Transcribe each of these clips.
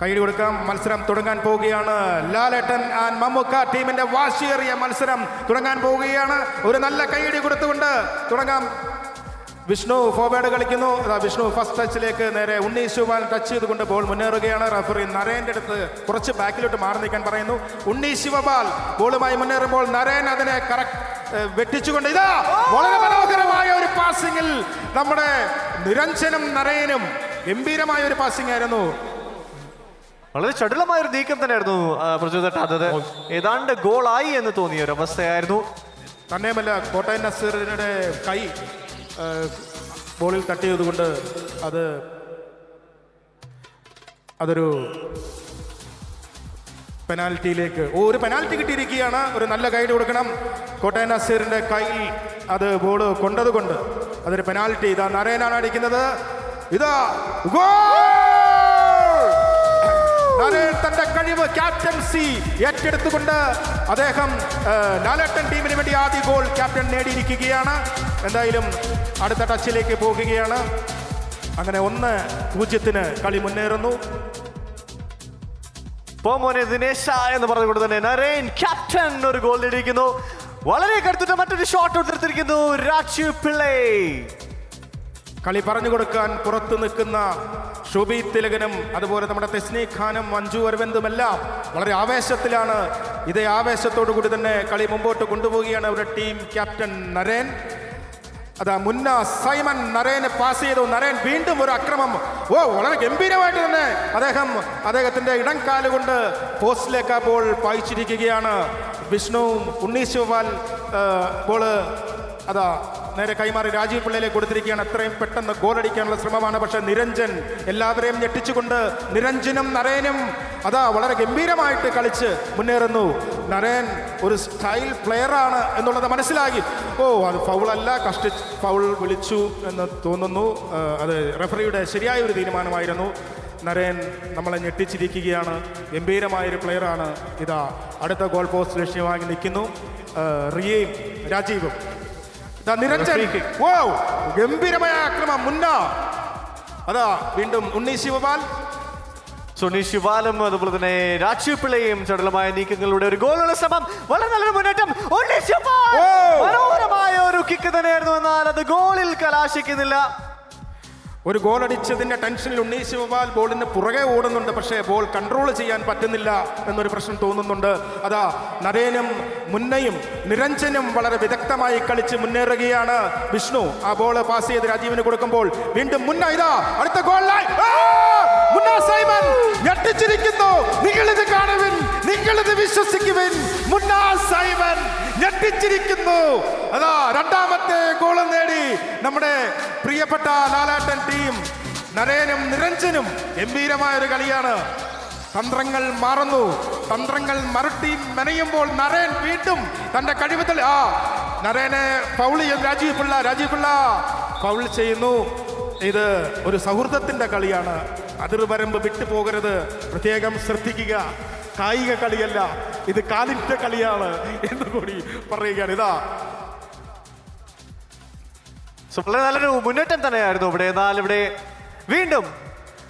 കൈയ്യടി കൊടുക്കാം. മത്സരം തുടങ്ങാൻ പോവുകയാണ് ലാലേട്ടൻ ആൻഡ് മമ്മുക്ക ടീമിന്റെ വാശിയേറിയ മത്സരം തുടങ്ങാൻ പോവുകയാണ്. ഒരു നല്ല കൈയ്യടി കൊടുത്തുകൊണ്ട് തുടങ്ങാം. വിഷ്ണു ഫോർവേഡ് കളിക്കുന്നു. വിഷ്ണു ഫസ്റ്റ് ടച്ചിലേക്ക് നേരെ ഉണ്ണി ശിവപാൽ ടച്ച് ചെയ്തുകൊണ്ട് ബോൾ മുന്നേറുകയാണ്. റഫറി നരേന്റെ അടുത്ത് കുറച്ച് ബാക്കിലോട്ട് മാറി നിൽക്കാൻ പറയുന്നു. ഉണ്ണി ശിവപാൽ ബോളുമായി മുന്നേറുമ്പോൾ നരേൻ അതിനെ കറക്റ്റ് വെട്ടിച്ചുകൊണ്ട് ഇതാ വളരെ മനോഹരമായ ഒരു പാസിംഗിൽ നമ്മുടെ നിരഞ്ജനും നരേനും ഗംഭീരമായ ഒരു പാസിംഗ് ആയിരുന്നു. വളരെ ചടുലമായ ഒരു നീക്കം തന്നെയായിരുന്നു പ്രചോദട്ട അത്. ഏതാണ്ട് ഗോളായി എന്ന് തോന്നിയ ഒരു അവസ്ഥയായിരുന്നു. തന്നെയുമല്ല കോട്ടയം നസീറിന്റെ കൈ ബോളിൽ ബോളിൽ തട്ടിയതുകൊണ്ട് അത് അതൊരു പെനാൽറ്റിയിലേക്ക് ഓ ഒരു പെനാൽറ്റി കിട്ടിയിരിക്കുകയാണ്. ഒരു നല്ല ഗൈഡ് കൊടുക്കണം. കോട്ടയം നസീറിന്റെ കൈ അത് ബോൾ കൊണ്ടതുകൊണ്ട് അതൊരു പെനാൽറ്റി. ഇതാ നരേനാണ് അടിക്കുന്നത്. ഇതാ ഗോൾ! നരേൻ തന്റെ കഴിവ് ക്യാപ്റ്റൻസി ഏറ്റെടുത്തുകൊണ്ട് അദ്ദേഹം ലാലേട്ടൻ ടീമിന് വേണ്ടി ആദ്യ ഗോൾ ക്യാപ്റ്റൻ നേടിയിരിക്കുകയാണ്. എന്തായാലും അടുത്ത ടച്ചിലേക്ക് പോകുകയാണ്. അങ്ങനെ ഒന്ന് പൂജ്യത്തിന് കളി മുന്നേറുന്നു. പോമോനെ ദിനേശ എന്ന് പറഞ്ഞുകൊണ്ട് തന്നെ നരേൻ ക്യാപ്റ്റൻ ഒരു ഗോൾ നേടിയിരിക്കുന്നു. വളരെ കടുത്തിട്ട് മറ്റൊരു ഷോട്ട് എടുത്തിരിക്കുന്നു രാജു പിള്ളേ. കളി പറഞ്ഞു കൊടുക്കാൻ പുറത്തു നിൽക്കുന്ന ഷോബി തിലകനും അതുപോലെ നമ്മുടെ തെസ്നി ഖാനും മഞ്ജു അരവിന്ദുമെല്ലാം വളരെ ആവേശത്തിലാണ്. ഇതേ ആവേശത്തോടു കൂടി തന്നെ കളി മുമ്പോട്ട് കൊണ്ടുപോവുകയാണ് അവരുടെ ടീം ക്യാപ്റ്റൻ നരേൻ. അതാ മുന്ന സൈമൻ നരേന് പാസ് ചെയ്തു. നരേൻ വീണ്ടും ഒരു അക്രമം. ഓ വളരെ ഗംഭീരമായിട്ട് തന്നെ അദ്ദേഹം അദ്ദേഹത്തിന്റെ ഇടം കാലുകൊണ്ട് പോസ്റ്റിലേക്ക് ആ ബോൾ പായിച്ചിരിക്കുകയാണ്. വിഷ്ണുവും ഉണ്ണീശോപാൽ ബോൾ അതാ നേരെ കൈമാറി രാജീവ് പിള്ളയിലേക്ക് കൊടുത്തിരിക്കുകയാണ്. എത്രയും പെട്ടെന്ന് ഗോളടിക്കാനുള്ള ശ്രമമാണ്. പക്ഷേ നിരഞ്ജൻ എല്ലാവരെയും ഞെട്ടിച്ചുകൊണ്ട് നിരഞ്ജനും നരേനും അതാ വളരെ ഗംഭീരമായിട്ട് കളിച്ച് മുന്നേറുന്നു. നരേൻ ഒരു സ്റ്റൈൽ പ്ലെയറാണ് എന്നുള്ളത് മനസ്സിലാക്കി ഓ അത് ഫൗളല്ല കഷ്ടി ഫൗൾ വിളിച്ചു എന്ന് തോന്നുന്നു. അത് റെഫറിയുടെ ശരിയായ ഒരു തീരുമാനമായിരുന്നു. നരേൻ നമ്മളെ ഞെട്ടിച്ചിരിക്കുകയാണ്. ഗംഭീരമായൊരു പ്ലെയറാണ് ഇതാ അടുത്ത ഗോൾ പോസ്റ്റ് ലക്ഷ്യമാക്കി നിൽക്കുന്നു. റിയയും രാജീവും. നിരഞ്ജൻ. ഓ ഗംഭീരമായ ആക്രമം. മുന്ന. അതാ വീണ്ടും ഉണ്ണി ശിവപാൽ. സുനി ശിവാലും അതുപോലെ തന്നെ രാജു പിള്ളയും ചടുലമായ നീക്കങ്ങളുടെ ഒരു ഗോളുള്ള ശ്രമം വളരെ നല്ലൊരു മുന്നേറ്റം! മനോഹരമായ ഒരു കിക്ക് തന്നെയായിരുന്നു എന്നാൽ അത് ഗോളിൽ കലാശിക്കുന്നില്ല. ഒരു ഗോൾ അടിച്ചതിന്റെ ടെൻഷനിൽ ഉണ്ണീശ് ഗോപാൽ ബോളിന് പുറകെ ഓടുന്നുണ്ട്. പക്ഷേ ബോൾ കൺട്രോൾ ചെയ്യാൻ പറ്റുന്നില്ല എന്നൊരു പ്രശ്നം തോന്നുന്നുണ്ട്. അതാ നരേനും മുന്നയും നിരഞ്ജനും വളരെ വിദഗ്ധമായി കളിച്ച് മുന്നേറുകയാണ്. വിഷ്ണു ആ ബോൾ പാസ് ചെയ്ത് രാജീവിന് കൊടുക്കുമ്പോൾ വീണ്ടും മുന്ന ഇതാ അടുത്ത ഗോളിലായി സൈമൻ ഞെട്ടിച്ചിരിക്കുന്നു. നിങ്ങളിത് കാണുവിൻ നിങ്ങളിത് വിശ്വസിക്കുവിൻ. മുന്ന സൈമൺ ഞെട്ടിച്ചിരിക്കുന്നു. അതാ രണ്ടാമത്തെ ഗോൾ നേടി നമ്മുടെ പ്രിയപ്പെട്ട ലാലാട്ടൻ ടീം നരേനും നിരഞ്ജനും. ഗംഭീരമായ ഒരു കളിയാണ്. തന്ത്രങ്ങൾ മാറുന്നു. തന്ത്രങ്ങൾ മറുട്ടി മെനയുമ്പോൾ നരേൻ വീണ്ടും തന്റെ കഴിവ് തെളി ആ നരേനെ ചെയ്യും. രാജീവ് പിള്ള രാജീവ് പിള്ള. ഫൗൾ ചെയ്യുന്നു. ഇത് ഒരു സൗഹൃദത്തിന്റെ കളിയാണ്. അതിർവരമ്പ് വിട്ടു പോകരുത് പ്രത്യേകം ശ്രദ്ധിക്കുക. കായിക കളിയല്ല. ഇത് കാലിറ്റ കളിയാണ് എന്ന് കൂടി പറയുകയാണ്. ഇതാ. വളരെ നല്ലൊരു മുന്നേറ്റം തന്നെയായിരുന്നു ഇവിടെ. എന്നാൽ ഇവിടെ വീണ്ടും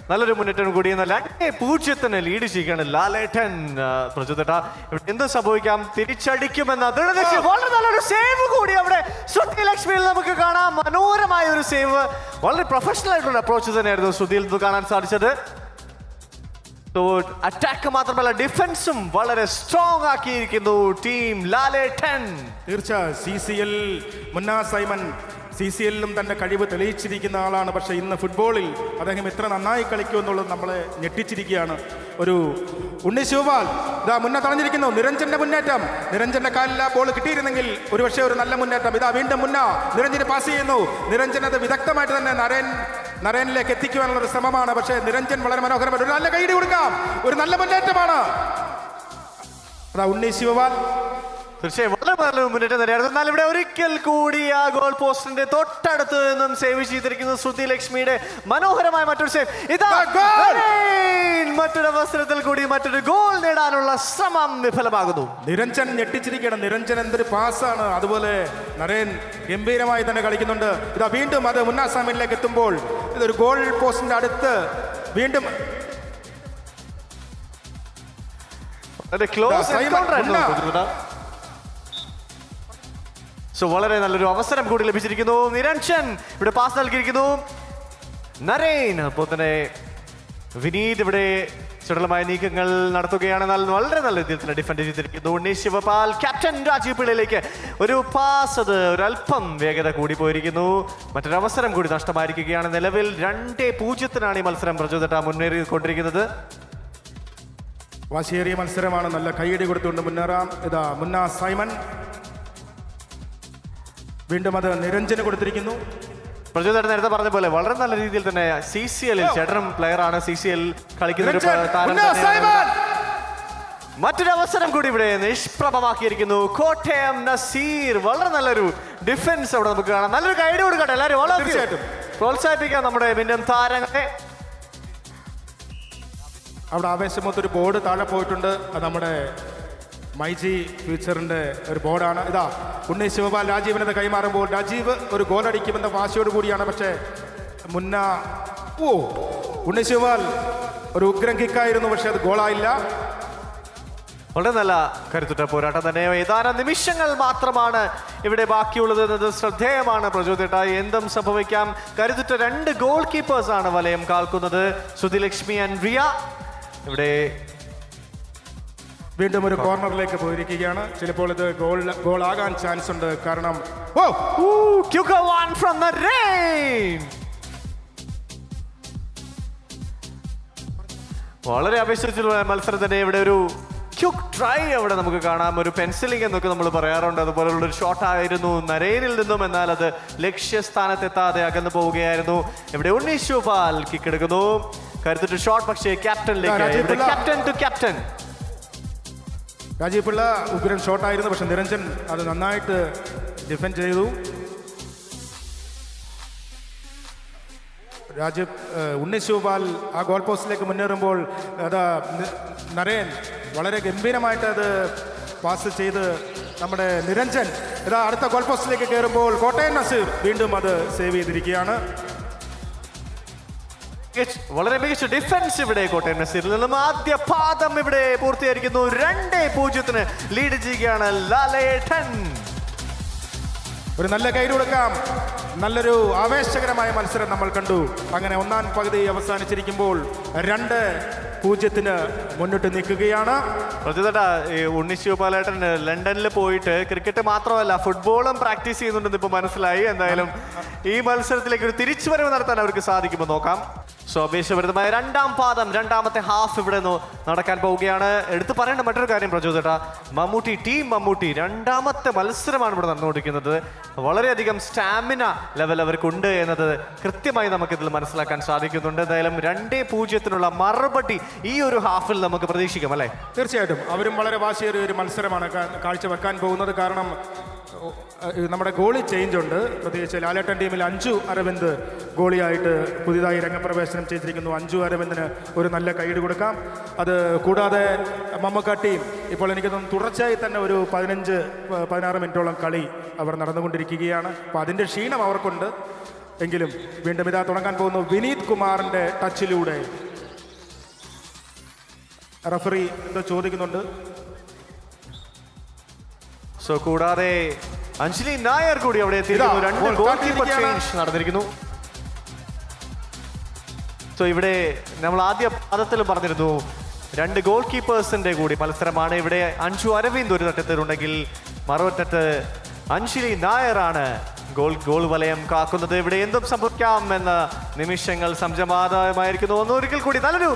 നല്ലൊരു മുന്നേറ്റം കൂടി. എന്നല്ല രണ്ടേ പൂജ്യത്തിന് ലീഡ് ചെയ്യുകയാണ് ലാലേട്ടൻ പ്രചോദട്ട ഇവിടെ എന്ത് സംഭവിക്കാം? തിരിച്ചടിക്കുമെന്ന ദൃഢനിശ്ചയം. വളരെ നല്ലൊരു സേവ് കൂടി അവിടെ ശ്രുതി ലക്ഷ്മിയിൽ നമുക്ക് കാണാം. മനോഹരമായ ഒരു സേവ് വളരെ പ്രൊഫഷണൽ ആയിട്ടുള്ള അപ്രോച്ച് തന്നെയായിരുന്നു ശ്രുതിയിൽ നിന്ന് കാണാൻ സാധിച്ചത്. അറ്റാക്ക് മാത്രമല്ല ഡിഫൻസും വളരെ സ്ട്രോങ് ആക്കിയിരിക്കുന്നു ടീം ലാലേട്ടൻ തീർച്ചയായും C C Simon C C എല്ലിലും കഴിവ് തെളിയിച്ചിരിക്കുന്ന ആളാണ്. പക്ഷേ ഇന്ന് ഫുട്ബോളിൽ അദ്ദേഹം എത്ര നന്നായി കളിക്കും എന്നുള്ളത് നമ്മളെ ഞെട്ടിച്ചിരിക്കുകയാണ്. ഒരു ഉണ്ണി ശിവപാൽ ഇതാ മുന്നേ തടഞ്ഞിരിക്കുന്നു. നിരഞ്ജന്റെ മുന്നേറ്റം. നിരഞ്ജന്റെ കാലിൽ ആ ബോൾ കിട്ടിയിരുന്നെങ്കിൽ ഒരുപക്ഷെ ഒരു നല്ല മുന്നേറ്റം. ഇതാ വീണ്ടും മുന്ന. നിരഞ്ജന് പാസ് ചെയ്യുന്നു. നിരഞ്ജൻ അത് വിദഗ്ധമായിട്ട് തന്നെ നരേൻ നരേനിലേക്ക് എത്തിക്കുവാനുള്ള ഒരു ശ്രമമാണ്. പക്ഷേ നിരഞ്ജൻ വളരെ മനോഹരമായിട്ട് ഒരു നല്ല കൈഡി കൊടുക്കാം. ഒരു നല്ല മുന്നേറ്റമാണ്. അതാ ഉണ്ണി ശിവപാൽ തീർച്ചയായും. നല്ലൊരു മുന്നേറ്റം തന്നെയായിരുന്നു എന്നാൽ ഇവിടെ ഒരിക്കൽ കൂടി ആ ഗോൾ പോസ്റ്റിന്റെ തൊട്ടടുത്ത് നിന്നും സേവ് ചെയ്തിരിക്കുന്ന ശ്രുതി ലക്ഷ്മിയുടെ മനോഹരമായ മറ്റൊരു സേവ് ഇതാ മറ്റൊരു അവസരത്തിൽ കൂടി മറ്റൊരു ഗോൾ നേടാനുള്ള ശ്രമം വിഫലമാകുന്നു. നിരഞ്ജൻ ഞെട്ടിച്ചിരിക്കണം നിരഞ്ജൻ എന്തൊരു പാസ്സാണ് അതുപോലെ നരേൻ ഗംഭീരമായി തന്നെ കളിക്കുന്നുണ്ട്. ഇതാ വീണ്ടും അത് മുന്നാസാമിലേക്ക് എത്തുമ്പോൾ ഇതൊരു ഗോൾ പോസ്റ്റിന്റെ അടുത്ത് വീണ്ടും ക്ലോസ് സോ വളരെ നല്ലൊരു അവസരം കൂടി ലഭിച്ചിരിക്കുന്നു. നിരഞ്ജൻ ഇവിടെ പാസ് നൽകിയിരിക്കുന്നു. നരേൻ അപ്പോൾ തന്നെ വിനീത് ഇവിടെ ചുടലമായ നീക്കങ്ങൾ നടത്തുകയാണ്. വളരെ നല്ല രീതിയിൽ ഡിഫൻഡ് ചെയ്തിരിക്കുന്നു. ഉണ്ണി ശിവപാൽ ക്യാപ്റ്റൻ രാജീവ് പിള്ളയിലേക്ക് ഒരു പാസ് അത് ഒരല്പം വേഗത കൂടി പോയിരിക്കുന്നു. മറ്റൊരവസരം കൂടി നഷ്ടമായിരിക്കുകയാണ്. നിലവിൽ രണ്ടേ പൂജ്യത്തിനാണ് ഈ മത്സരം പ്രചോദന മുന്നേറിക്കൊണ്ടിരിക്കുന്നത്. വാശിയേറിയ മത്സരമാണ്. നല്ല കൈയടി കൊടുത്തുകൊണ്ട് മുന്നേറാം. ഇതാ മുന്ന സൈമൺ. വീണ്ടും അത് നിരഞ്ജന് കൊടുത്തിരിക്കുന്നു. പ്രചോദനം നേരത്തെ പറഞ്ഞ പോലെ വളരെ നല്ല രീതിയിൽ തന്നെ സി സി എല്ലിൽ ചേട്ടനും പ്ലെയർ ആണ് സി സി എൽ കളിക്കുന്ന ഒരു താരം മറ്റൊരു അവസരം കൂടി ഇവിടെ നിഷ്പ്രഭമാക്കിയിരിക്കുന്നു. കോട്ടയം നസീർ. വളരെ നല്ലൊരു ഡിഫൻസ് അവിടെ നമുക്ക് കാണാം. നല്ലൊരു ഗൈഡ് കൊടുക്കട്ടെ എല്ലാവരും. പ്രോത്സാഹിപ്പിക്കാം നമ്മുടെ മിന്നം താരങ്ങളെ. അവിടെ ആവേശമൊത്തൊരു ബോർഡ് താഴെ പോയിട്ടുണ്ട്. നമ്മുടെ മൈജി ഫ്യൂച്ചറിന്റെ ഒരു ബോർഡാണ്. ഇതാ ഉണ്ണി ശിവപാൽ രാജീവിനത് കൈമാറുമ്പോൾ രാജീവ് ഒരു ഗോളടിക്കുമെന്ന വാശിയോട് കൂടിയാണ് പക്ഷേ മുന്ന ഓ ഉണ്ണി ശിവപാൽ ഒരു ഉഗ്രം കിക്കായിരുന്നു പക്ഷേ അത് ഗോളായില്ല. വളരെ നല്ല കരുത്തുറ്റ പോരാട്ടം തന്നെ ഏതാനും നിമിഷങ്ങൾ മാത്രമാണ് ഇവിടെ ബാക്കിയുള്ളത് എന്നത് ശ്രദ്ധേയമാണ് പ്രചോദിട്ട എന്തും സംഭവിക്കാം. കരുത്തുറ്റ രണ്ട് ഗോൾ കീപ്പേഴ്സാണ് വലയം കാൽക്കുന്നത്. സുധിലക്ഷ്മി ആൻഡ് റിയ. ഇവിടെ വീണ്ടും ഒരു കോർണറിലേക്ക് പോയിരിക്കുകയാണ്. ചിലപ്പോൾ ഇത് ഗോൾ ഗോൾ ഗോളാകാൻ ചാൻസ് ഉണ്ട്. കാരണം ഓ the വളരെ അപേക്ഷിച്ചുള്ള മത്സരം തന്നെ ഇവിടെ ഒരു ക്യുക്ക് ട്രൈ അവിടെ നമുക്ക് കാണാം. ഒരു പെൻസിലിംഗ് എന്നൊക്കെ നമ്മൾ പറയാറുണ്ട്. അതുപോലുള്ള ഒരു ഷോട്ട് ആയിരുന്നു നരേനിൽ നിന്നും. എന്നാൽ അത് ലക്ഷ്യസ്ഥാനത്തെത്താതെ അകന്നു പോവുകയായിരുന്നു. ഇവിടെ ഉണ്ണീഷ് പാൽ കിക്കെടുക്കുന്നു കരുത്തിട്ട് ഷോട്ട് പക്ഷേ ക്യാപ്റ്റനിലേക്ക് captain to captain Rajeev Pillai ഉഗ്രൻ ഷോട്ടായിരുന്നു പക്ഷെ നിരഞ്ജൻ അത് നന്നായിട്ട് ഡിഫെൻഡ് ചെയ്തു. രാജീവ് ഉണ്ണി ശിവപാൽ ആ ഗോൾ പോസ്റ്റിലേക്ക് മുന്നേറുമ്പോൾ അത് നരേൻ വളരെ ഗംഭീരമായിട്ട് അത് പാസ് ചെയ്ത് നമ്മുടെ നിരഞ്ജൻ ഇതാ അടുത്ത ഗോൾ പോസ്റ്റിലേക്ക് കയറുമ്പോൾ കോട്ടയം നസീർ വീണ്ടും അത് സേവ് ചെയ്തിരിക്കുകയാണ്. വളരെ മികച്ച ഡിഫൻസ് ഇവിടെ കോട്ടയം നസീറിൽ നിന്നും ആദ്യ പാദം ഇവിടെ പൂർത്തിയായിരിക്കുന്നു രണ്ടേ പൂജ്യത്തിന് ലീഡ് ചെയ്യുകയാണ് ലാലേട്ടൻ ഒരു നല്ല കൈ കൊടുക്കാം. നല്ലൊരു ആവേശകരമായ മത്സരം നമ്മൾ കണ്ടു. അങ്ങനെ ഒന്നാം പകുതി അവസാനിച്ചിരിക്കുമ്പോൾ രണ്ട് പൂജ്യത്തിന് മുന്നിട്ട് നിൽക്കുകയാണ്. പ്രതിതട്ടാ ഈ ഉണ്ണി ശിവപാലേട്ടൻ ലണ്ടനിൽ പോയിട്ട് ക്രിക്കറ്റ് മാത്രമല്ല ഫുട്ബോളും പ്രാക്ടീസ് ചെയ്യുന്നുണ്ടെന്ന് ഇപ്പൊ മനസ്സിലായി. എന്തായാലും ഈ മത്സരത്തിലേക്ക് ഒരു തിരിച്ചുവരവ് നടത്താൻ അവർക്ക് സാധിക്കുമ്പോൾ നോക്കാം. സ്വാഭേശപരിതമായ രണ്ടാം പാദം രണ്ടാമത്തെ ഹാഫ് ഇവിടെ നിന്ന് നടക്കാൻ പോവുകയാണ്. എടുത്തു പറയേണ്ട മറ്റൊരു കാര്യം പ്രചോദന മമ്മൂട്ടി ടീം മമ്മൂട്ടി രണ്ടാമത്തെ മത്സരമാണ് ഇവിടെ നടന്നുകൊണ്ടിരിക്കുന്നത്. വളരെയധികം സ്റ്റാമിന ലെവൽ അവർക്കുണ്ട് എന്നത് കൃത്യമായി നമുക്കിതിൽ മനസ്സിലാക്കാൻ സാധിക്കുന്നുണ്ട്. എന്തായാലും രണ്ടേ പൂജ്യത്തിനുള്ള മറുപടി ഈ ഒരു ഹാഫിൽ നമുക്ക് പ്രതീക്ഷിക്കാം അല്ലേ? തീർച്ചയായിട്ടും. അവരും വളരെ വാശിയേറിയ ഒരു മത്സരമാണ് കാഴ്ചവെക്കാൻ പോകുന്നത്. കാരണം നമ്മുടെ ഗോളി ചേഞ്ച് ഉണ്ട്. പ്രത്യേകിച്ച് ലാലേട്ടൻ ടീമിൽ അഞ്ചു അരവിന്ദ് ഗോളിയായിട്ട് പുതിയതായി രംഗപ്രവേശനം ചെയ്തിരിക്കുന്നു. അഞ്ചു അരവിന്ദിന് ഒരു നല്ല കൈയ്യടി കൊടുക്കാം. അത് കൂടാതെ മമ്മക്ക ടീം ഇപ്പോൾ എനിക്ക് തോന്നുന്നു തുടർച്ചയായി തന്നെ ഒരു പതിനഞ്ച് പതിനാറ് മിനിറ്റോളം കളി അവർ നടന്നുകൊണ്ടിരിക്കുകയാണ്. അപ്പോൾ അതിന്റെ ക്ഷീണം അവർക്കുണ്ട്. എങ്കിലും വീണ്ടും ഇതാ തുടങ്ങാൻ പോകുന്നു വിനീത് കുമാറിന്റെ ടച്ചിലൂടെ റഫറി എന്തോ ചോദിക്കുന്നുണ്ട്. സോ കൂടാതെ അഞ്ജലി നായർ കൂടി അവിടെ എത്തിയിരിക്കുന്നു. ഇതാ, രണ്ട് ഗോൾ ഗോൾ കീപ്പർ കാത്തിരിക്കുകയാണ്. ചേഞ്ച് നടന്നിരിക്കുന്നു. സോ ഇവിടെ നമ്മൾ ആദ്യ പദത്തിൽ പറഞ്ഞിരുന്നു രണ്ട് ഗോൾ കീപ്പേഴ്സിന്റെ കൂടി മത്സരമാണ്. ഇവിടെ അഞ്ചു അരവിന്ദ് ഒരു തട്ടത്തിലുണ്ടെങ്കിൽ മറുവറ്റത്ത് അഞ്ജലി നായറാണ് ഗോൾ ഗോൾ വലയം കാക്കുന്നത്. ഇവിടെ എന്തും സംഭവിക്കാം എന്ന നിമിഷങ്ങൾ സംജമാതമായിരിക്കുന്നു. ഒന്നൊരിക്കൽ കൂടി നല്ലൊരു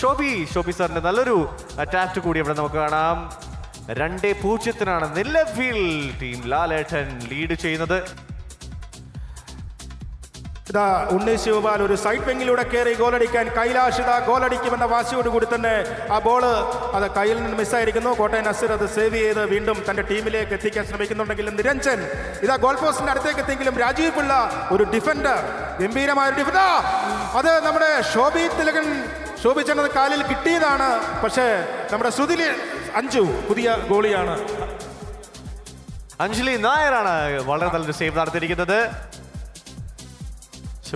ഷോബി ഷോബി സാറിന്റെ നല്ലൊരു അറ്റാക്ട് കൂടി ഇവിടെ നമുക്ക് കാണാം. രണ്ടേ പൂജ്യത്തിനാണ് നിലവിൽ ടീം ലാലേട്ടൻ ലീഡ് ചെയ്യുന്നത്. ഇതാ ഉണ്ണി ശിവപാൽ ഒരു സൈഡ് വെങ്ങിലൂടെ കയറി ഗോളടിക്കാൻ കൈലാഷ് ഇതാ ഗോളടിക്കുമെന്ന വാശിയോട് കൂടി തന്നെ ആ ബോൾ അത് കയ്യിൽ നിന്ന് മിസ്സായിരിക്കുന്നു കോട്ടയം നസീർ അത് സേവ് ചെയ്ത് വീണ്ടും തന്റെ ടീമിലേക്ക് എത്തിക്കാൻ ശ്രമിക്കുന്നുണ്ടെങ്കിലും നിരഞ്ജൻ ഇതാ ഗോൾ പോസ്റ്റിന്റെ അടുത്തേക്ക് എത്തിയെങ്കിലും രാജീവ് പിള്ള ഒരു ഡിഫൻഡർ ഗംഭീരമായ ഡിഫൻഡർ അത് നമ്മുടെ ശോഭി തിലകൻ ശോഭിച്ചത് കാലിൽ കിട്ടിയതാണ്. പക്ഷേ നമ്മുടെ സുതിലി അഞ്ചു പുതിയ ഗോളിയാണ്. അഞ്ജലി നായരാണ് വളരെ നല്ലൊരു സേവ് നടത്തിയിരിക്കുന്നത്.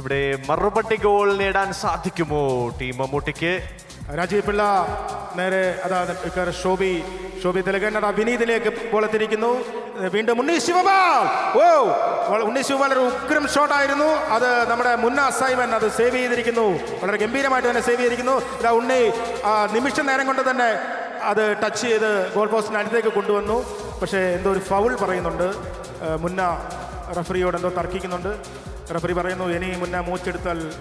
ഇവിടെ മറുപടി ഗോൾ നേടാൻ സാധിക്കുമോ ടീം മമ്മൂട്ടിക്ക്? രാജീവ് പിള്ള നേരെ അതാ ഷോബി ഷോബി തിലകൻ അതാ വിനീതിലേക്ക് പോലെത്തിരിക്കുന്നു വീണ്ടും ഉണ്ണി ശിവപാൽ. ഓ ഉണ്ണി ശിവപാൽ ഒരു ഉഗ്രം ഷോട്ട് ആയിരുന്നു. അത് നമ്മുടെ മുന്ന സൈമൻ അത് സേവ് ചെയ്തിരിക്കുന്നു. വളരെ ഗംഭീരമായിട്ട് തന്നെ സേവ് ചെയ്തിരിക്കുന്നു. ഇതാ ഉണ്ണി നിമിഷ നേരം കൊണ്ട് തന്നെ അത് ടച്ച് ചെയ്ത് ഗോൾ പോസ്റ്റിന് അടുത്തേക്ക് കൊണ്ടുവന്നു. പക്ഷേ എന്തോ ഒരു ഫൗൾ പറയുന്നുണ്ട്. മുന്ന റഫറിയോട് എന്തോ തർക്കിക്കുന്നുണ്ട്. റഫറി പറയുന്നു ഇനി മുന്ന മൂച്ചെടുത്താൽ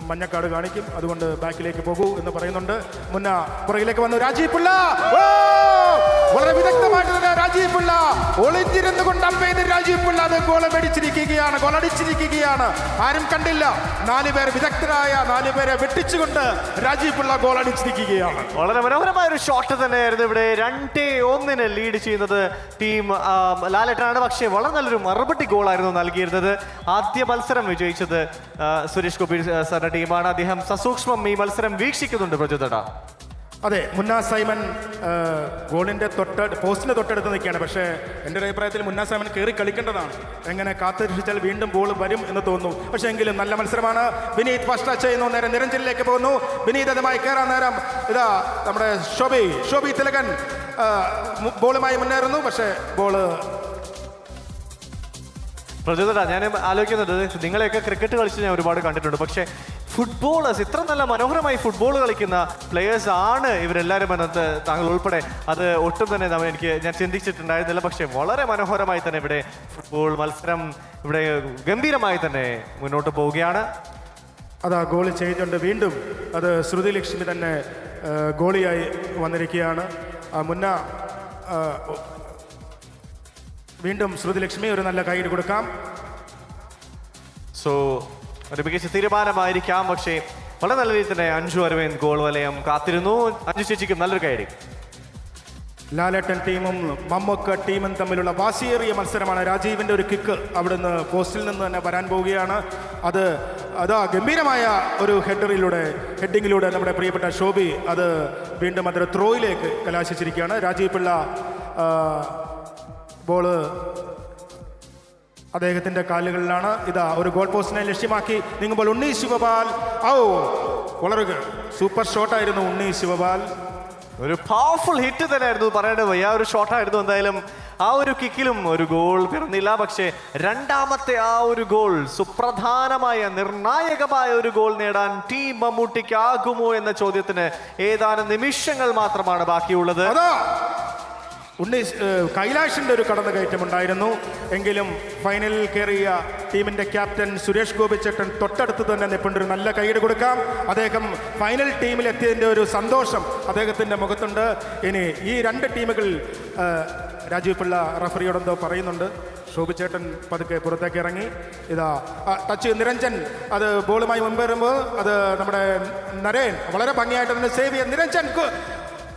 മഞ്ഞക്കാട് കാണിക്കും. അതുകൊണ്ട് ബാക്കിലേക്ക് പോകൂ എന്ന് പറയുന്നുണ്ട്. മുന്ന പുറകിലേക്ക് വന്നു. രാജീവ് പിള്ള! വളരെ വിദഗ്ധമായിട്ട് തന്നെ രാജീവ് പിള്ള. ഒളിഞ്ഞിരുന്നു കൊണ്ട് അമ്പെയ്ത് രാജീവ് പിള്ള അത് അടിച്ചിരിക്കുകയാണ് ഗോളടിച്ചിരിക്കുകയാണ്. ആരും കണ്ടില്ല. നാല് പേർ വിദഗ്ധരായ നാല് പേരെ വെട്ടിച്ചുകൊണ്ട് രാജീവ് പിള്ള ഗോളടിച്ചിരിക്കുകയാണ്. വളരെ മനോഹരമായ ഒരു ഷോട്ട് തന്നെയായിരുന്നു ഇവിടെ. രണ്ടേ ഒന്നിന് ലീഡ് ചെയ്യുന്നത് ടീം ലാലേട്ടനാണ്. പക്ഷേ വളരെ നല്ലൊരു മറുപടി ഗോളായിരുന്നു നൽകിയിരുന്നത്. ആദ്യ മത്സരം വിജയിച്ചത് സുരേഷ് ഗോപി സാറിന്റെ ടീമാണ് അദ്ദേഹം സസൂക്ഷ്മം ഈ മത്സരം വീക്ഷിക്കുന്നുണ്ട് പ്രചോദന. അതെ മുന്ന സൈമൻ ഗോളിന്റെ തൊട്ട് പോസ്റ്റിന്റെ തൊട്ടടുത്ത് നിൽക്കുകയാണ്. പക്ഷേ എന്റെ ഒരു അഭിപ്രായത്തിൽ മുന്ന സൈമൻ കയറി കളിക്കേണ്ടതാണ്. എങ്ങനെ കാത്തുരക്ഷിച്ചാൽ വീണ്ടും ബോൾ വരും എന്ന് തോന്നുന്നു. പക്ഷേ എങ്കിലും നല്ല മത്സരമാണ്. വിനീത് ഫസ്റ്റ് ടച്ച് ചെയ്യുന്നു. നേരെ നിരഞ്ജനിലേക്ക് പോകുന്നു. വിനീത് അതുമായി കയറാൻ നേരം ഇതാ നമ്മുടെ ഷോബി ഷോബി തിലകൻ ബോളുമായി മുന്നേറുന്നു. പക്ഷേ ബോൾ പ്രചോദന ഞാൻ ആലോചിക്കുന്നത് നിങ്ങളെയൊക്കെ ക്രിക്കറ്റ് കളിച്ച് ഞാൻ ഒരുപാട് കണ്ടിട്ടുണ്ട്. പക്ഷേ ഫുട്ബോളേഴ്സ് ഇത്ര നല്ല മനോഹരമായി ഫുട്ബോൾ കളിക്കുന്ന പ്ലെയേഴ്സ് ആണ് ഇവരെല്ലാവരും എന്നത് താങ്കൾ ഉൾപ്പെടെ. അത് ഒട്ടും തന്നെ നമ്മൾ എനിക്ക് ഞാൻ ചിന്തിച്ചിട്ടുണ്ടായിരുന്നില്ല. പക്ഷേ വളരെ മനോഹരമായി തന്നെ ഇവിടെ ഫുട്ബോൾ മത്സരം ഇവിടെ ഗംഭീരമായി തന്നെ മുന്നോട്ട് പോവുകയാണ്. അതാ ഗോൾ ചെയ്തുകൊണ്ട് വീണ്ടും അത് ശ്രുതി ലക്ഷ്മി തന്നെ ഗോളിയായി വന്നിരിക്കുകയാണ്. മുന്ന വീണ്ടും ശ്രുതിലക്ഷ്മി ഒരു നല്ല കൈയ്യടി കൊടുക്കാം. സോ ഒരു മികച്ച തീരുമാനമായിരിക്കാം. പക്ഷേ വളരെ നല്ല രീതിയിൽ തന്നെ അഞ്ചു അരവിന്ദ് ഗോൾ വലയം കാത്തിരുന്നു. അഞ്ചു ചേച്ചിക്കും നല്ലൊരു കൈയടി. ലാലേട്ടൻ ടീമും മമ്മക്ക ടീമും തമ്മിലുള്ള വാശിയേറിയ മത്സരമാണ്. രാജീവിന്റെ ഒരു കിക്ക് അവിടുന്ന് പോസ്റ്റിൽ നിന്ന് തന്നെ വരാൻ പോവുകയാണ്. അത് അതാ ഗംഭീരമായ ഒരു ഹെഡറിലൂടെ ഹെഡിങ്ങിലൂടെ നമ്മുടെ പ്രിയപ്പെട്ട ഷോബി അത് വീണ്ടും അതൊരു ത്രോയിലേക്ക് കലാശിച്ചിരിക്കുകയാണ്. രാജീവ് പിള്ള ബോൾ അദ്ദേഹത്തിന്റെ കാലുകളിലാണ്. ഇതാ ഒരു ഗോൾ പോസ്റ്റിനെ ലക്ഷ്യമാക്കി നീങ്ങുമ്പോൾ ഉണ്ണി ശിവപാൽ. ഔ വളരുക സൂപ്പർ ഷോട്ട് ആയിരുന്നു ഉണ്ണി ശിവപാൽ. ഒരു പവർഫുൾ ഹിറ്റ് തന്നെയായിരുന്നു പറയേണ്ടത് വയ്യ. ഒരു ഷോട്ടായിരുന്നു എന്തായാലും ആ ഒരു കിക്കിലും ഒരു ഗോൾ പിറന്നില്ല. പക്ഷേ രണ്ടാമത്തെ ആ ഒരു ഗോൾ സുപ്രധാനമായ നിർണായകമായ ഒരു ഗോൾ നേടാൻ ടീം മമ്മൂട്ടിക്കാകുമോ എന്ന ചോദ്യത്തിന് ഏതാനും നിമിഷങ്ങൾ മാത്രമാണ് ബാക്കിയുള്ളത്. ഉണ്ണി കൈലാഷിന്റെ ഒരു കടന്നു ഉണ്ടായിരുന്നു. എങ്കിലും ഫൈനലിൽ കയറിയ ടീമിന്റെ ക്യാപ്റ്റൻ സുരേഷ് ഗോപിച്ചേട്ടൻ തൊട്ടടുത്ത് തന്നെ നിപ്പുണ്ട് ഒരു നല്ല കൈയ്യടി കൊടുക്കാം. അദ്ദേഹം ഫൈനൽ ടീമിൽ എത്തിയതിന്റെ ഒരു സന്തോഷം അദ്ദേഹത്തിന്റെ മുഖത്തുണ്ട്. ഇനി ഈ രണ്ട് ടീമുകൾ രാജീവ് പിള്ള റഫറിയോടെന്തോ പറയുന്നുണ്ട്. ശോഭിച്ചേട്ടൻ പതുക്കെ പുറത്തേക്ക് ഇറങ്ങി. ഇതാ ടച്ച് നിരഞ്ജൻ അത് ബോളുമായി മുമ്പേറുമ്പോൾ അത് നമ്മുടെ നരേൻ വളരെ ഭംഗിയായിട്ട് തന്നെ സേവ് ചെയ്ത്. നിരഞ്ജൻ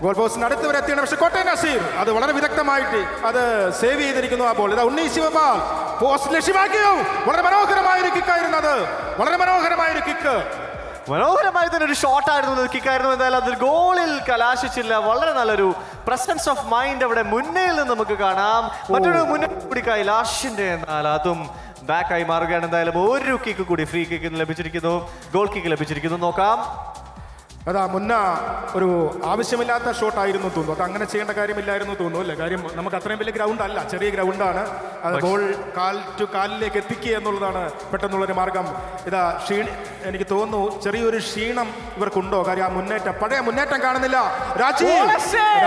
ഗോൾ പോസ്റ്റിന് അടുത്ത് വരെ എത്തിയാണ്. പക്ഷെ കോട്ടയം നസീർ അത് വളരെ വിദഗ്ധമായിട്ട് അത് സേവ് ചെയ്തിരിക്കുന്നു ആ ബോൾ ഇതാ ഉണ്ണി ശിവപാൽ. പോസ്റ്റ് ലക്ഷ്യമാക്കിയോ വളരെ മനോഹരമായ ഒരു കിക്കായിരുന്നു അത്. വളരെ മനോഹരമായ ഒരു കിക്ക് മനോഹരമായ തന്നെ ഒരു ഷോട്ടായിരുന്നു കിക്കായിരുന്നു എന്തായാലും അതിൽ ഗോളിൽ കലാശിച്ചില്ല. വളരെ നല്ലൊരു പ്രസൻസ് ഓഫ് മൈൻഡ് അവിടെ മുന്നേയിൽ നിന്ന് നമുക്ക് കാണാം. മറ്റൊരു മുന്നേ കൂടി കൈലാഷിന്റെ എന്നാൽ അതും ബാക്കായി മാറുകയാണ്. എന്തായാലും ഒരു കിക്ക് കൂടി ഫ്രീ കിക്ക് ലഭിച്ചിരിക്കുന്നു. ഗോൾ കിക്ക് ലഭിച്ചിരിക്കുന്നു. നോക്കാം. അതാ മുന്ന ഒരു ആവശ്യമില്ലാത്ത ഷോട്ടായിരുന്നു തോന്നുന്നു. അത് അങ്ങനെ ചെയ്യേണ്ട കാര്യമില്ലായിരുന്നു തോന്നുന്നു അല്ലേ? കാര്യം നമുക്ക് അത്രയും വലിയ ഗ്രൗണ്ട് അല്ല. ചെറിയ ഗ്രൗണ്ടാണ് അത് ബോൾ കാൽ ടു കാലിലേക്ക് എത്തിക്കുക എന്നുള്ളതാണ് പെട്ടെന്നുള്ളൊരു മാർഗം. ഇതാ ക്ഷീ എനിക്ക് തോന്നുന്നു ചെറിയൊരു ക്ഷീണം ഇവർക്കുണ്ടോ? കാര്യം ആ മുന്നേറ്റം പഴയ മുന്നേറ്റം കാണുന്നില്ല. രാജീവ്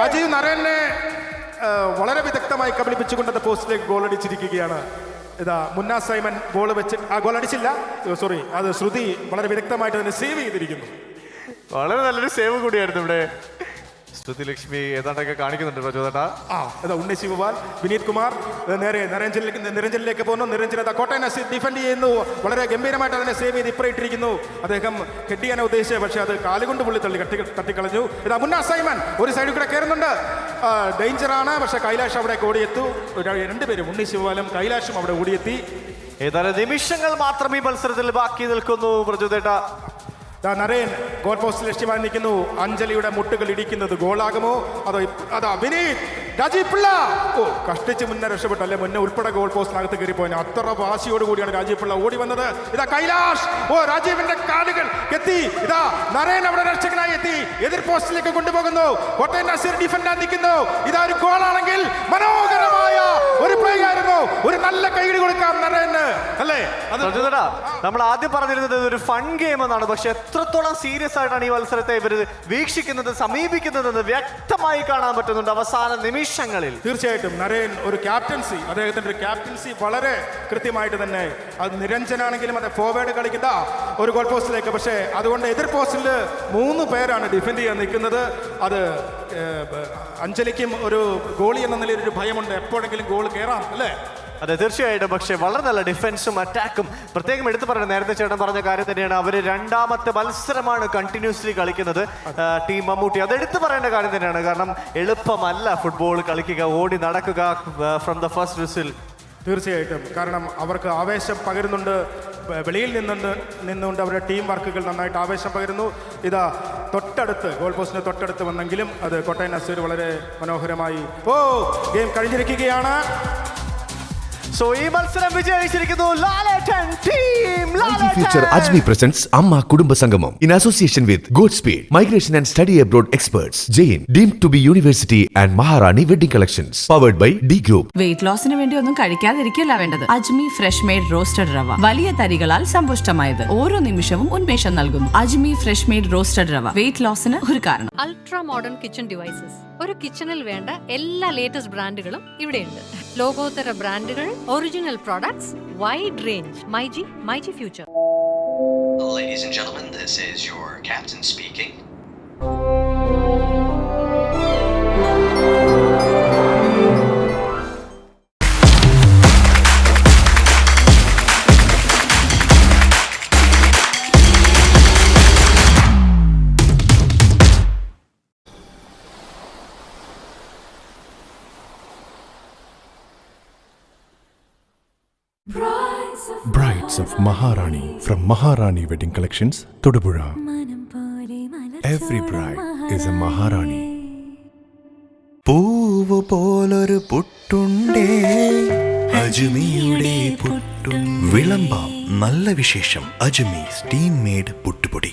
രാജീവ് നരേനെ വളരെ വിദഗ്ധമായി കബളിപ്പിച്ചുകൊണ്ട് അത് പോസ്റ്റിലേക്ക് ഗോൾ അടിച്ചിരിക്കുകയാണ്. ഇതാ മുന്ന സൈമൻ ഗോൾ വെച്ച് ആ ഗോൾ അടിച്ചില്ല. സോറി അത് ശ്രുതി വളരെ വിദഗ്ധമായിട്ട് അതിനെ സേവ് ചെയ്തിരിക്കുന്നു. വളരെ നല്ലൊരു സേവ് കൂടിയായിരുന്നു ഇവിടെ. ശ്രുതി ലക്ഷ്മി ഏതാണ്ടൊക്കെ കാണിക്കുന്നുണ്ട് പ്രചോദട്ടാ ആ അതാ ഉണ്ണി ശിവപാൽ വിനീത് കുമാർ നേരെ നിരഞ്ജനിലേക്ക് നിരഞ്ജനിലേക്ക് പോകുന്നു. നിരഞ്ജന അതാ കോട്ടയം നസീർ ഡിഫെൻഡ് ചെയ്യുന്നു. വളരെ ഗംഭീരമായിട്ട് അതിനെ സേവ് ചെയ്ത് ഇപ്പറ ഇട്ടിരിക്കുന്നു. അദ്ദേഹം ഹെഡ് ചെയ്യാൻ ഉദ്ദേശിച്ചത് പക്ഷേ അത് കാലുകൊണ്ട് പുള്ളി തള്ളി കട്ടി തട്ടിക്കളഞ്ഞു. ഇതാ മുന്ന സൈമൻ ഒരു സൈഡിൽ കൂടെ കയറുന്നുണ്ട്. ഡേഞ്ചറാണ് പക്ഷേ കൈലാഷ് അവിടെ ഓടിയെത്തു. രണ്ടുപേരും ഉണ്ണി ശിവപാലും കൈലാഷും അവിടെ ഓടിയെത്തി. ഏതാനും നിമിഷങ്ങൾ മാത്രം ഈ മത്സരത്തിൽ ബാക്കി നിൽക്കുന്നു പ്രചോദേട്ട ദാ നരേൻ ഗോൾ പോസ്റ്റ് ലക്ഷ്യമായി നിൽക്കുന്നു. അഞ്ജലിയുടെ മുട്ടുകൾ ഇടിക്കുന്നത് ഗോളാകുമോ? അതോ അതാ വിനീത്. രാജീവ് പിള്ള ഓ കഷ്ടിച്ച് മുന്നേ രക്ഷപ്പെട്ടു അല്ലെ മുന്നേ ഉൾപ്പെടെ ഗോൾ പോസ്റ്റിനകത്ത് കയറി പോയിന് അത്ര വാശിയോട് കൂടിയാണ് രാജീവ് പിള്ള ഓടി വന്നത്. ഇതാ കൈലാഷ്. ഓ രാജീവിന്റെ കാലുകൾ എത്തി ഇതാ നരേൻ അവിടെ രക്ഷകനായി എത്തി. എതിർ പോസ്റ്റിലേക്ക് കൊണ്ടുപോകുന്നു. ഡിഫൻഡാൻ നിൽക്കുന്നു. ഇതാ ഒരു ഗോളാണെങ്കിൽ മനോഹരമായ ഒരു പ്ലേ ആയിരുന്നു. ഒരു നല്ല കൈകളി കൊടുക്കാം നരേന്. അല്ലേ? നമ്മൾ ആദ്യം പറഞ്ഞിരുന്നത് ഒരു ഫൺ ഗെയിം എന്നാണ്. പക്ഷെ എത്രത്തോളം സീരിയസ് ആയിട്ടാണ് ഈ മത്സരത്തെ ഇവർ വീക്ഷിക്കുന്നത് സമീപിക്കുന്നതെന്ന് വ്യക്തമായി കാണാൻ പറ്റുന്നുണ്ട്. അവസാന നിമിഷങ്ങളിൽ തീർച്ചയായിട്ടും നരേൻ ഒരു ക്യാപ്റ്റൻസി അദ്ദേഹത്തിന്റെ ഒരു ക്യാപ്റ്റൻസി വളരെ കൃത്യമായിട്ട് തന്നെ അത് നിരഞ്ജനാണെങ്കിലും അത് ഫോർവേഡ് കളിക്കുന്ന ഒരു ഗോൾ പോസ്റ്റിലേക്ക് പക്ഷേ അതുകൊണ്ട് എതിർ പോസ്റ്റിൽ മൂന്ന് പേരാണ് ഡിഫെൻഡ് ചെയ്യാൻ നിൽക്കുന്നത്. അത് അഞ്ജലിക്കും ഒരു ഗോളി എന്ന നിലയിൽ ഒരു ഭയമുണ്ട്. എപ്പോഴെങ്കിലും ഗോൾ കയറാം അല്ലേ? അതെ തീർച്ചയായിട്ടും. പക്ഷേ വളരെ നല്ല ഡിഫൻസും അറ്റാക്കും പ്രത്യേകം എടുത്തു പറയുന്നത് നേരത്തെ ചേട്ടൻ പറഞ്ഞ കാര്യം തന്നെയാണ്. അവർ രണ്ടാമത്തെ മത്സരമാണ് കണ്ടിന്യൂസ്ലി കളിക്കുന്നത്. ടീം മമ്മൂട്ടി. അത് എടുത്തു പറയേണ്ട കാര്യം തന്നെയാണ്. കാരണം എളുപ്പമല്ല ഫുട്ബോൾ കളിക്കുക ഓടി നടക്കുക ഫ്രം ദ ഫസ്റ്റ് വിസിൽ തീർച്ചയായിട്ടും. കാരണം അവർക്ക് ആവേശം പകരുന്നുണ്ട്. വെളിയിൽ നിന്നുണ്ട് നിന്നുകൊണ്ട് അവരുടെ ടീം വർക്കുകൾ നന്നായിട്ട് ആവേശം പകരുന്നു. ഇതാ തൊട്ടടുത്ത് ഗോൾ പോസ്റ്റിന് തൊട്ടടുത്ത് വന്നെങ്കിലും അത് കോട്ടയം നസീർ വളരെ മനോഹരമായി ഓ ഗെയിം കഴിഞ്ഞിരിക്കുകയാണ്. സോ ഈ മത്സരം വിജയിച്ചിരിക്കുന്നു Lalettan team Future Ajmi presents Amma Kudumba Sangamam in association with Godspeed, Migration and Study Abroad Experts, Jain, deemed to be University and Maharani Wedding Collections, powered by D Group. Weight ലോസിന് വേണ്ടി ഒന്നും കഴിക്കാതിരിക്കില്ല വേണ്ടത്. അജ്മി fresh made roasted റവ വലിയ തരികളാൽ സമ്പുഷ്ടമായത്. ഓരോ നിമിഷവും ഉന്മേഷം നൽകുന്നു. Ajmi fresh made roasted rava weight ലോസിന് ഒരു കാരണം. അൾട്രാ മോഡേൺ കിച്ചൺ ഡിവൈസസ് ഒരു കിച്ചണിൽ വേണ്ട എല്ലാ ലേറ്റസ്റ്റ് ബ്രാൻഡുകളും ഇവിടെയുണ്ട്. ലോകോത്തര ബ്രാൻഡുകൾ original products wide range myG myG future Ladies and gentlemen, this is your captain speaking. Brides of Maharani from Maharani Wedding Collections, Todupuzha. Every bride is a Maharani. പൂവ് പോലൊരു പുട്ടുണ്ടേ അജുമിയുടെ പുട്ടും വിളമ്പാം നല്ല വിശേഷം അജുമി സ്റ്റീം മേഡ് പുട്ടുപൊടി